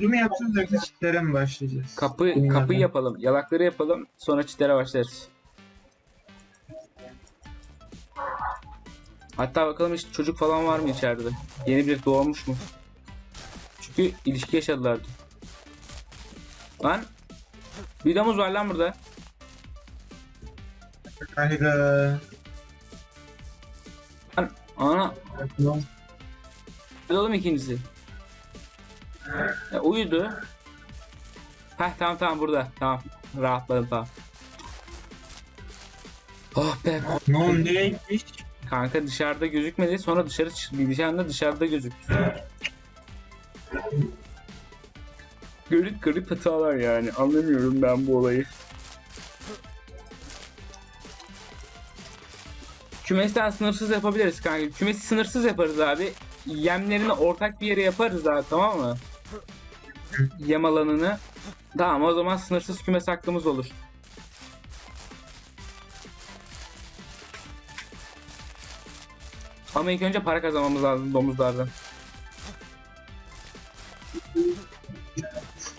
mi yapacağız yoksa çitlere mi başlayacağız? Kapı Bilmiyorum. kapıyı yapalım. Yalakları yapalım. Sonra çitlere başlarız. Hatta bakalım hiç çocuk falan var mı içeride? Yeni bir doğmuş mu? Çünkü ilişki yaşadılardı. Lan bir domuz var lan burada. Hayda. Lan, ana oğlum ikincisi. E, uyudu. Heh tamam tamam burada. Tamam. Rahatladım tamam. Oh be. Ne oldu neymiş? Kanka dışarıda gözükmedi. Sonra dışarı çık- bilgisayarında dışarıda gözüktü. Garip garip hatalar yani. Anlamıyorum ben bu olayı. Kümesten sınırsız yapabiliriz kanka. Kümesi sınırsız yaparız abi. Yemlerini ortak bir yere yaparız abi tamam mı? Yem alanını. Tamam o zaman sınırsız kümes hakkımız olur. Ama ilk önce para kazanmamız lazım domuzlardan.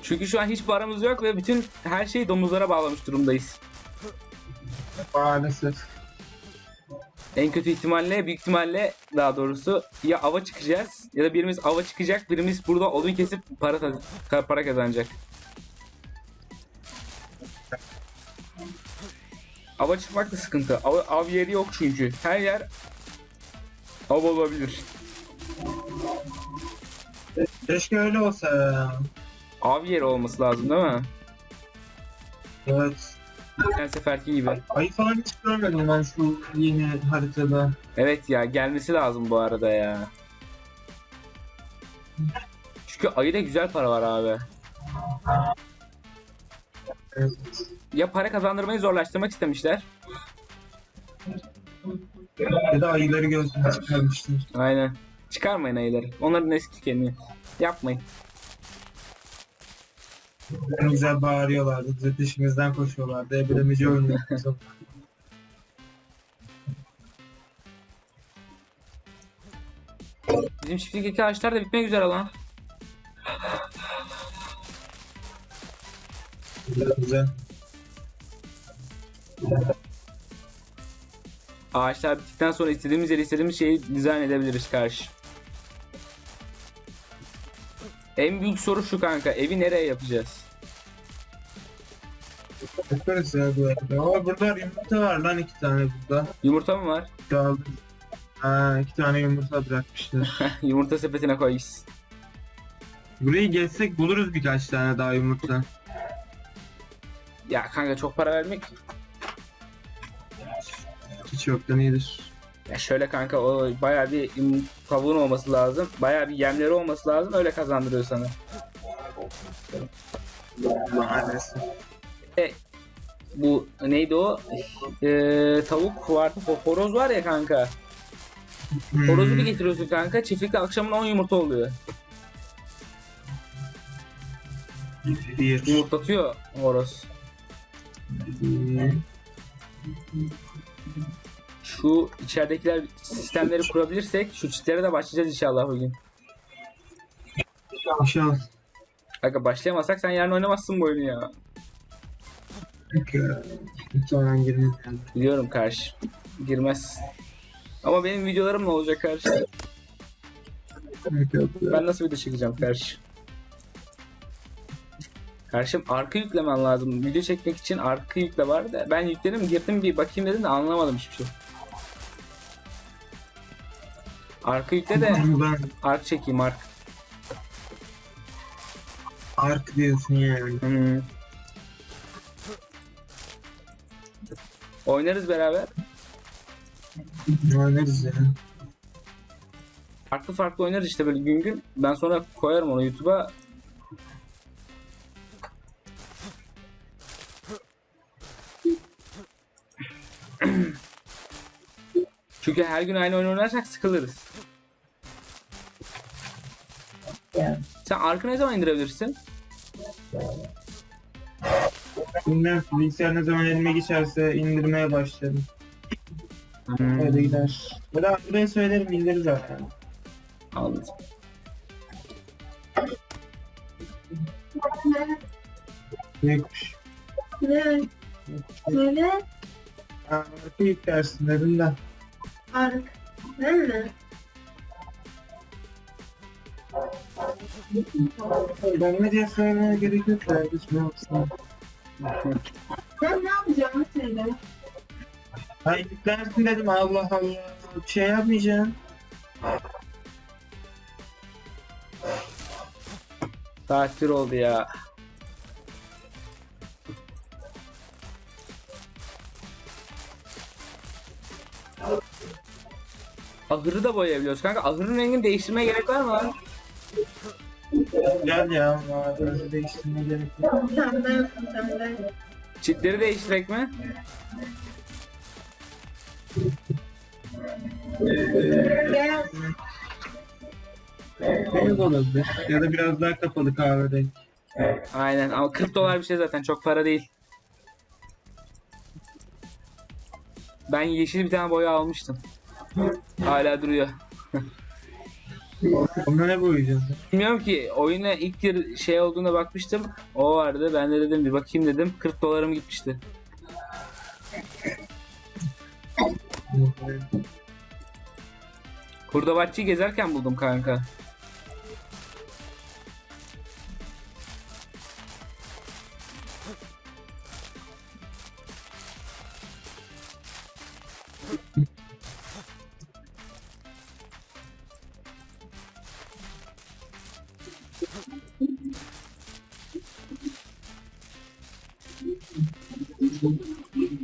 Çünkü şu an hiç paramız yok ve bütün her şeyi domuzlara bağlamış durumdayız. Maalesef. En kötü ihtimalle, büyük ihtimalle daha doğrusu ya ava çıkacağız ya da birimiz ava çıkacak, birimiz burada odun kesip para para kazanacak. Ava çıkmak da sıkıntı. Av, av yeri yok çünkü. Her yer av olabilir. Keşke öyle olsa. Av yeri olması lazım değil mi? Evet. Her seferki gibi. Ayı falan hiç görmedim ben şu yeni haritada. Evet ya gelmesi lazım bu arada ya. Çünkü ayıda güzel para var abi. Evet. Ya para kazandırmayı zorlaştırmak istemişler. Ya da ayıları gözüne çıkarmıştır. Aynen. Çıkarmayın ayıları. Onların eski kendini. Yapmayın. En güzel bağırıyorlardı. Bize peşimizden koşuyorlardı. Ebelemeci oynuyordu. Bizim çiftlikteki ağaçlar da bitmek üzere lan. güzel güzel. Ağaçlar bittikten sonra istediğimiz yere istediğimiz şeyi dizayn edebiliriz karşı. En büyük soru şu kanka. Evi nereye yapacağız? Yaparız ya bu arada. Ama burada yumurta var lan iki tane burada. Yumurta mı var? Kaldı. Ha, iki tane yumurta bırakmışlar. Yumurta sepetine koyuz. Burayı gezsek buluruz birkaç tane daha yumurta. Ya kanka çok para vermek. Hiç yoktan iyidir. Ya şöyle kanka o bayağı bir tavuğun olması lazım. Bayağı bir yemleri olması lazım. Öyle kazandırıyor sana. Maalesef. Bu neydi o? Ee, tavuk ho- Horoz var ya kanka. Horozu bir Hmm. getiriyorsun kanka. Çiftlikte akşamına 10 yumurta oluyor. Bir. Yumurtlatıyor horoz. Şu içeridekiler sistemleri kurabilirsek şu çitlere de başlayacağız inşallah bugün. İnşallah. Kanka başlayamazsak sen yarın oynamazsın bu oyunu ya. Muhtemelen girmez yani. Biliyorum karşı. Girmez. Ama benim videolarım ne olacak karşı? Ben nasıl video çekeceğim karşı? Karşım arka yüklemen lazım. Video çekmek için arka yükle var da ben yükledim girdim bir bakayım dedim de anlamadım hiçbir şey. Arka yükle de Ben ark çekeyim ark. ark diyorsun yani. Hmm. Oynarız beraber. Oynarız ya. Farklı farklı oynarız işte böyle gün gün. Ben sonra koyarım onu YouTube'a. Çünkü her gün aynı oyun oynarsak sıkılırız. Sen arkı ne zaman indirebilirsin? Bilmem bilgisayar ne zaman elime geçerse indirmeye başlarım. Öyle gider. Da buraya söylerim indiririz zaten. Anladım. Ne? Büyükmüş. Ne? Söyle. Aa, ilk dersin dedim de. Ark. Değil mi? Ben ne diye söylemeye gerek yok kardeşim. Ne yapsın? Ben ne yapacağımı söyle. Ha ilk dersin dedim Allah Allah. Bir şey yapmayacağım. Saat bir oldu ya. Ahırı da boyayabiliyoruz kanka. Ahırın rengini değiştirmeye gerek var mı? Gel ya. Biraz değiştirmeye gerek yok. Sen de yapın sen de. Çitleri değiştirek mi? Gel. Büyük olabilir. Ya da biraz daha kapalı kahvede. Aynen ama 40 dolar bir şey zaten çok para değil. Ben yeşil bir tane boya almıştım. Hala duruyor. Onda ne boyayacağız? Bilmiyorum ki oyuna ilk gir şey olduğuna bakmıştım. O vardı. Ben de dedim bir bakayım dedim. 40 dolarım gitmişti. Hurdavatçıyı gezerken buldum kanka.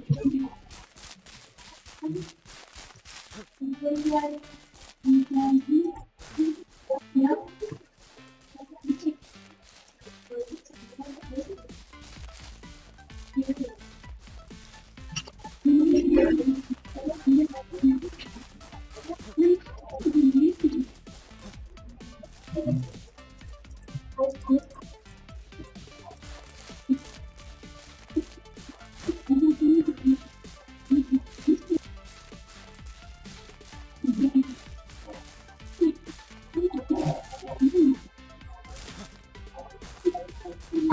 Thank you.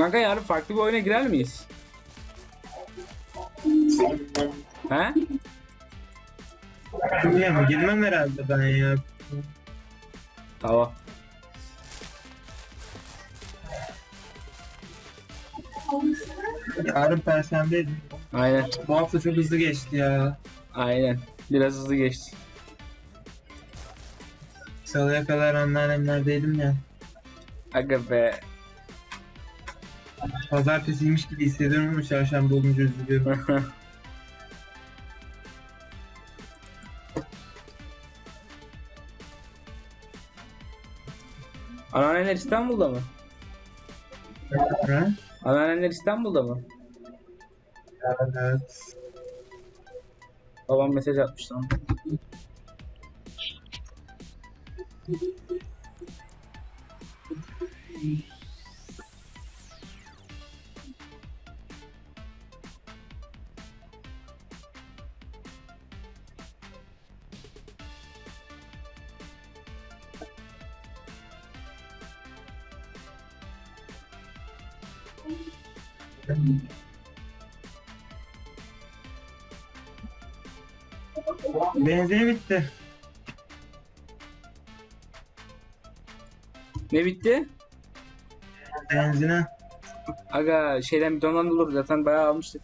Kanka yarın farklı bir oyuna girer miyiz? He? Bilmiyorum girmem herhalde ben ya. Tamam. Yarın perşembeydi. Aynen. Bu hafta çok hızlı geçti ya. Aynen. Biraz hızlı geçti. Salıya kadar anneannemlerdeydim ya. Aga be. Pazartesiymiş gibi hissediyorum ama çarşamba olunca üzülüyorum. Anneanneler İstanbul'da mı? ha? Anneanneler İstanbul'da mı? Evet. Babam mesaj atmış lan. Benzini bitti. Ne bitti? Benzine. Aga şeyden bidondan olur zaten bayağı almıştık.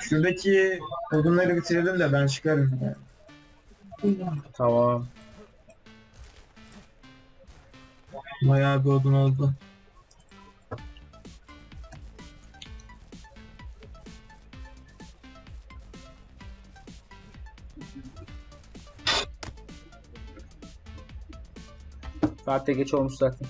Şuradaki odunları bitirelim de ben çıkarım. Ya. Tamam. Bayağı bir odun oldu. Saat de geç olmuş zaten.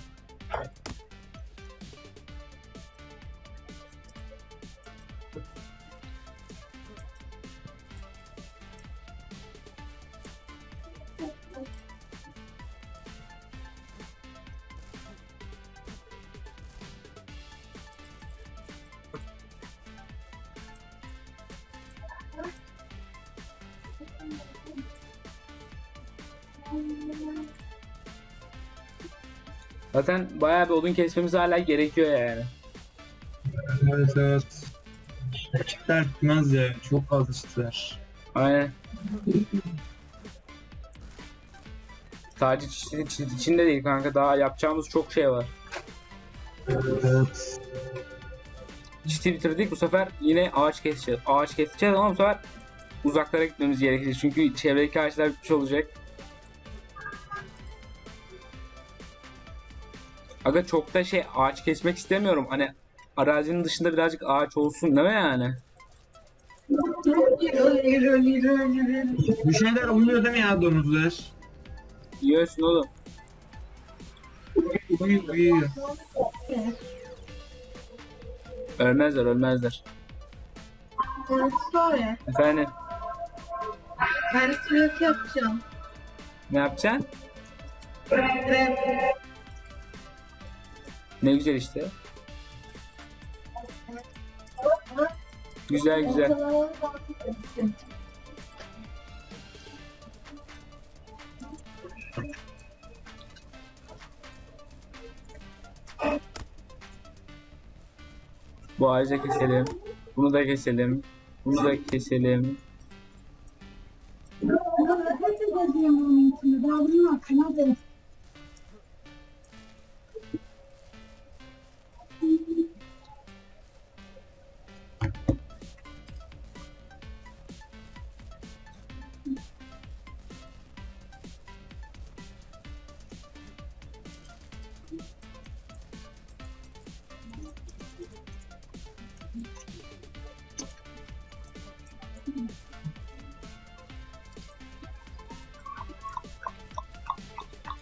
Zaten bayağı bir odun kesmemiz hala gerekiyor yani. Evet evet. Çiftler bitmez ya. Çok fazla çiftler. Aynen. Sadece çift, çift içinde değil kanka daha yapacağımız çok şey var. Evet. Çiti bitirdik bu sefer yine ağaç keseceğiz. Ağaç keseceğiz ama bu sefer uzaklara gitmemiz gerekecek. Çünkü çevredeki ağaçlar bitmiş olacak. Aga çok da şey ağaç kesmek istemiyorum. Hani arazinin dışında birazcık ağaç olsun değil mi yani? Bir şeyler oluyor değil mi ya domuzlar? Yiyorsun oğlum. Uyuyor uyuyor. Ölmezler ölmezler. Var ya. Efendim Ben sürekli yapacağım. ne yapacaksın? Ne güzel işte. Güzel güzel. Bu ağacı da keselim. Bunu da keselim. Bunu da keselim.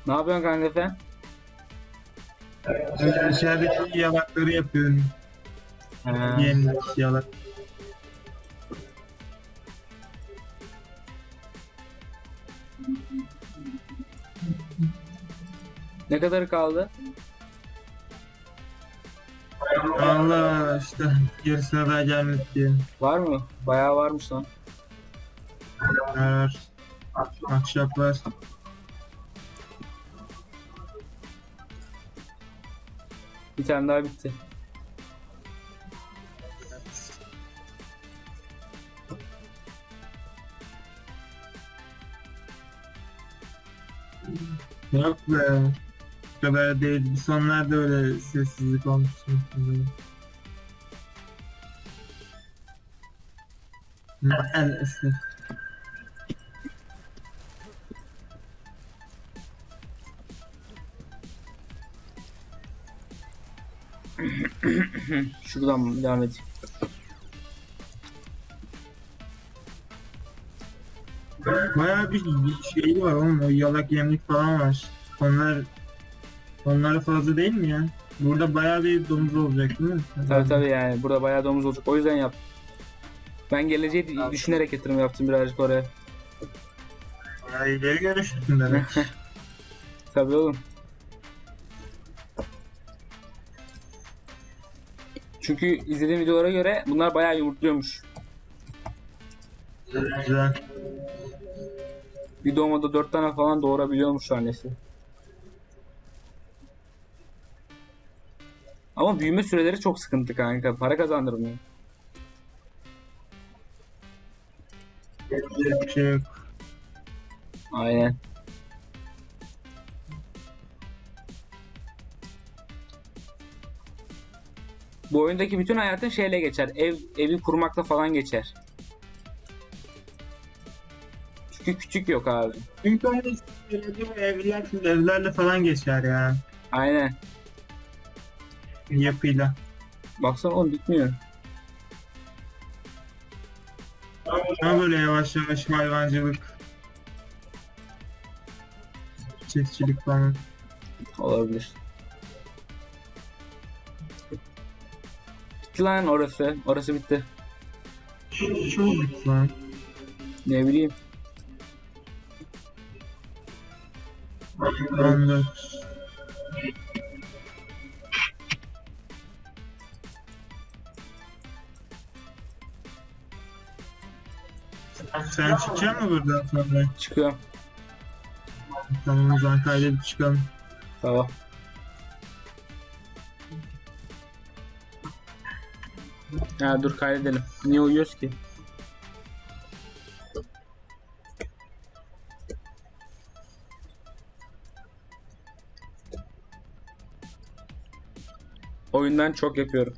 Ne yapıyorsun kanka sen? Ben yalakları yapıyorum. Ha, Yemlik yalak. ne kadar kaldı? Allah işte yarısına daha gelmedik diye. Var mı? Bayağı varmış lan. Var. Ahşaplar. Bir daha bitti. Yok be. Bu kadar değil. Bir sonlarda öyle sessizlik olmuştu. Maalesef. Şuradan devam edeyim. Bayağı bir şey var oğlum. O yalak yemlik falan var. Onlar onlar fazla değil mi ya? Burada bayağı bir domuz olacak değil mi? Tabii tabii yani burada bayağı domuz olacak. O yüzden yaptım. Ben geleceği di- düşünerek yatırım yaptım birazcık oraya. Bayağı ileri görüştün demek. Tabii oğlum. Çünkü izlediğim videolara göre bunlar bayağı yumurtluyormuş. Güzel. Bir doğumada 4 tane falan doğurabiliyormuş annesi. Ama büyüme süreleri çok sıkıntı kanka. Para kazandırmıyor. Şey. Aynen. Bu oyundaki bütün hayatın şeyle geçer. Ev evi kurmakla falan geçer. Çünkü küçük yok abi. Çünkü öyle söylediğim evler, evlerle falan geçer ya. Aynen. Yapıyla. Baksana oğlum bitmiyor. Ama böyle yavaş yavaş hayvancılık. Çiftçilik falan. Olabilir. Bitti lan orası. Orası bitti. Çok bitti lan. Ne bileyim. Anladım. Sen çıkacak mı buradan sonra? Çıkıyorum. Tamam o zaman kaydedip çıkalım. Tamam. Ha dur kaydedelim. Niye uyuyoruz ki? Oyundan çok yapıyorum.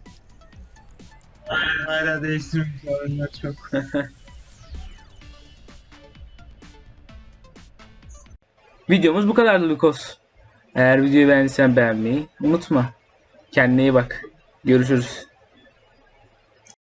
Hala değiştirmiş oyunlar çok. Videomuz bu kadardı Lukos. Eğer videoyu beğendiysen beğenmeyi unutma. Kendine iyi bak. Görüşürüz.